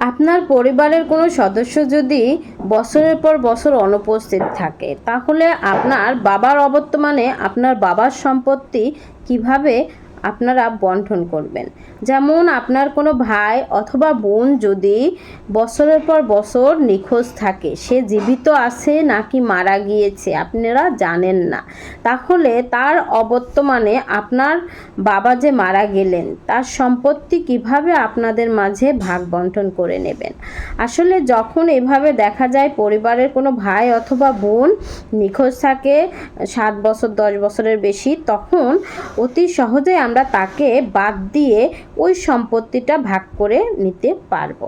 আপনার পরিবারের কোনো সদস্য যদি বছরের পর বছর অনুপস্থিত থাকে, তাহলে আপনার বাবার অবর্তমানে আপনার বাবার সম্পত্তি কীভাবে আপনারা বন্টন করবেন। যেমন আপনার কোনো ভাই অথবা বোন যদি বছরের পর বছর নিখোঁজ থাকে, সে জীবিত আছে নাকি মারা গিয়েছে আপনারা জানেন না। তাহলে তার অবর্তমানে আপনার বাবা যে মারা গেলেন, তার সম্পত্তি কীভাবে আপনাদের মাঝে ভাগ বন্টন করে নেবেন? আসলে যখন এভাবে দেখা যায় পরিবারের কোনো ভাই অথবা বোন নিখোঁজ থাকে, সাত বছর, দশ বছরের বেশি, তখন অতি সহজে আমরা তাকে বাদ দিয়ে ওই সম্পত্তিটা ভাগ করে নিতে পারব।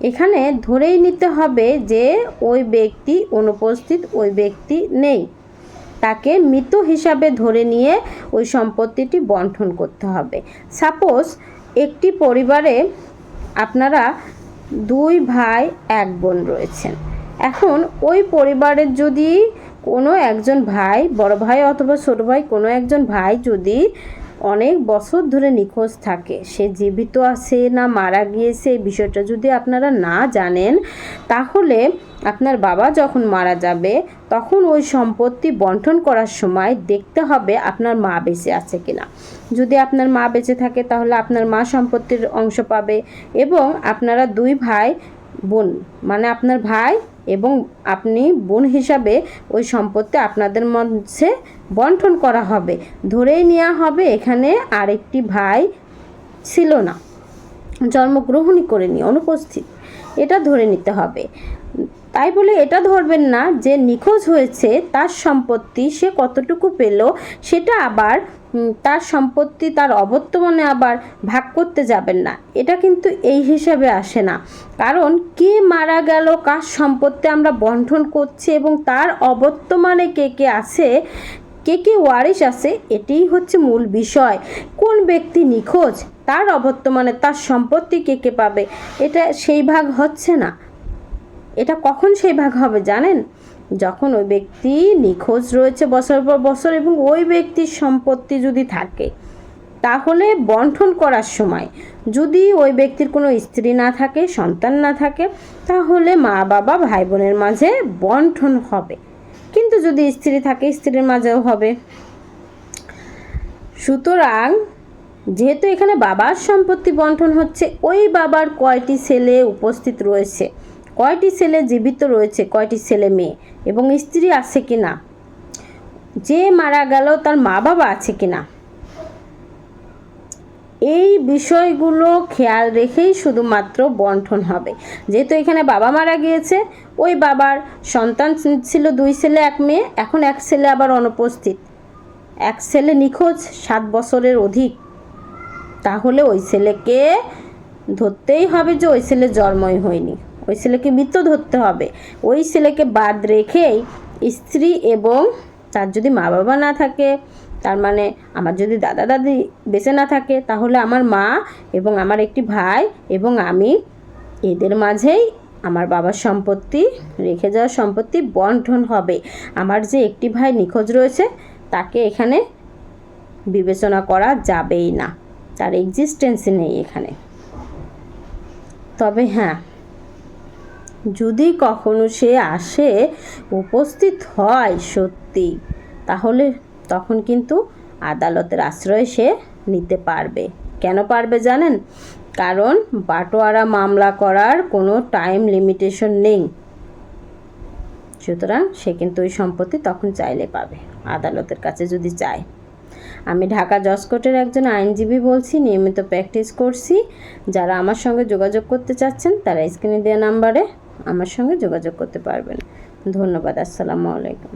এখানে ধরেই নিতে হবে যে ওই ব্যক্তি অনুপস্থিত, ওই ব্যক্তি নেই। তাকে মৃত হিসাবে ধরে নিয়ে ওই সম্পত্তিটি বন্টন করতে হবে। সাপোজ একটি পরিবারে আপনারা দুই ভাই, এক বোন রয়েছেন। এখন ওই পরিবারের যদি কোনো একজন ভাই, বড় ভাই অথবা ছোট ভাই, কোনো একজন ভাই যদি অনেক বছর ধরে নিখোঁজ থাকে। সে জীবিত আছে না মারা গিয়েছে এই বিষয়টা যদি আপনারা না জানেন, তাহলে আপনার বাবা যখন মারা যাবে, তখন ওই সম্পত্তি বন্টন করার সময় দেখতে হবে আপনার মা বেঁচে আছে কিনা। যদি আপনার মা বেঁচে থাকে, তাহলে আপনার মা সম্পত্তির অংশ পাবে এবং আপনারা দুই ভাই বোন মানে আপনার ভাই এবং আপনি বোন হিসাবে ওই সম্পত্তি আপনাদের মধ্যে বন্টন করা হবে। ধরেই নেওয়া হবে, এখানে আরেকটি ভাই ছিল না। জন্মগ্রহণই করেনি, অনুপস্থিত। এটা ধরে নিতে হবে। তাই বলে এটা ধরবেন না, যে নিখোঁজ হয়েছে, তার সম্পত্তি সে কতটুকু পেল, সেটা আবার তার সম্পত্তি, তার অবর্তমানে আবার ভাগ করতে যাবেন না। এটা কিন্তু এই হিসাবে আসে না। কারণ কে মারা গেল, কার সম্পত্তি আমরা বন্টন করছি এবং তার অবর্তমানে কে কে আছে কে কে ওয়ারিশ আছে এটিই হচ্ছে মূল বিষয়। কোন ব্যক্তি নিখোঁজ, তার অবর্তমানে তার সম্পত্তি কে কে পাবে, এটা সেই ভাগ হচ্ছে না। এটা কখন সেই ভাগ হবে জানেন? যখন ওই ব্যক্তি নিখোঁজ রয়েছে বছর পর বছর এবং ওই ব্যক্তির সম্পত্তি যদি থাকে, তাহলে বন্টন করার সময় যদি ওই ব্যক্তির কোনো স্ত্রী না থাকে, সন্তান না থাকে, তাহলে মা বাবা ভাই বোনের মাঝে বন্টন হবে। যদি স্ত্রী থাকে, স্ত্রীর মাঝেও হবে। সুতরাং, যেহেতু এখানে বাবার সম্পত্তি বন্টন হচ্ছে, ওই বাবার কয়টি ছেলে উপস্থিত রয়েছে? কয়টি ছেলে জীবিত রয়েছে, কয়টি ছেলে মেয়ে? এবং স্ত্রী আছে কি না যে মারা গেল, তার মা বাবা আছে কি না এই বিষয়গুলো খেয়াল রেখেই শুধুমাত্র বন্টন হবে। যেহেতু এখানে বাবা মারা গিয়েছে, ওই বাবার সন্তান ছিল দুই ছেলে, এক মেয়ে, এখন এক ছেলে আবার অনুপস্থিত। এক ছেলে নিখোঁজ, সাত বছরের অধিক। তাহলে ওই ছেলেকে ধরতেই হবে যে ওই ছেলে জন্মই হয়নি। ওই ছেলেকে মৃত ধরতে হবে। ওই ছেলেকে বাদ রেখেই স্ত্রী এবং তার যদি মা বাবা না থাকে তার মানে আমার যদি দাদা দাদি বেঁচে না থাকে, তাহলে আমার মা এবং আমার একটি ভাই এবং আমি এদের মাঝেই আমার বাবার সম্পত্তি রেখে যাওয়া সম্পত্তি বন্টন হবে। আমার যে একটি ভাই নিখোঁজ রয়েছে, তাকে এখানে বিবেচনা করা যাবেই না। তার এক্সিস্টেন্সই নেই এখানে। তবে হ্যাঁ যদি কখনো সে আসে, উপস্থিত হয় সত্যি, তাহলে তখন কিন্তু আদালতের আশ্রয় সে নিতে পারবে। কেন পারবে জানেন? কারণ বাটোয়ারা মামলা করার কোনো টাইম লিমিটেশন নেই। সুতরাং সে কিন্তু ওই সম্পত্তি তখন চাইলে পাবে, আদালতের কাছে যদি চায়। আমি ঢাকা জজ কোর্টের একজন আইনজীবী বলছি, নিয়মিত প্র্যাকটিস করছি। যারা আমার সঙ্গে যোগাযোগ করতে চাচ্ছেন, তারা স্ক্রিনে দেওয়া নাম্বারে আমার সঙ্গে যোগাযোগ করতে পারবেন। ধন্যবাদ, আসসালামু আলাইকুম।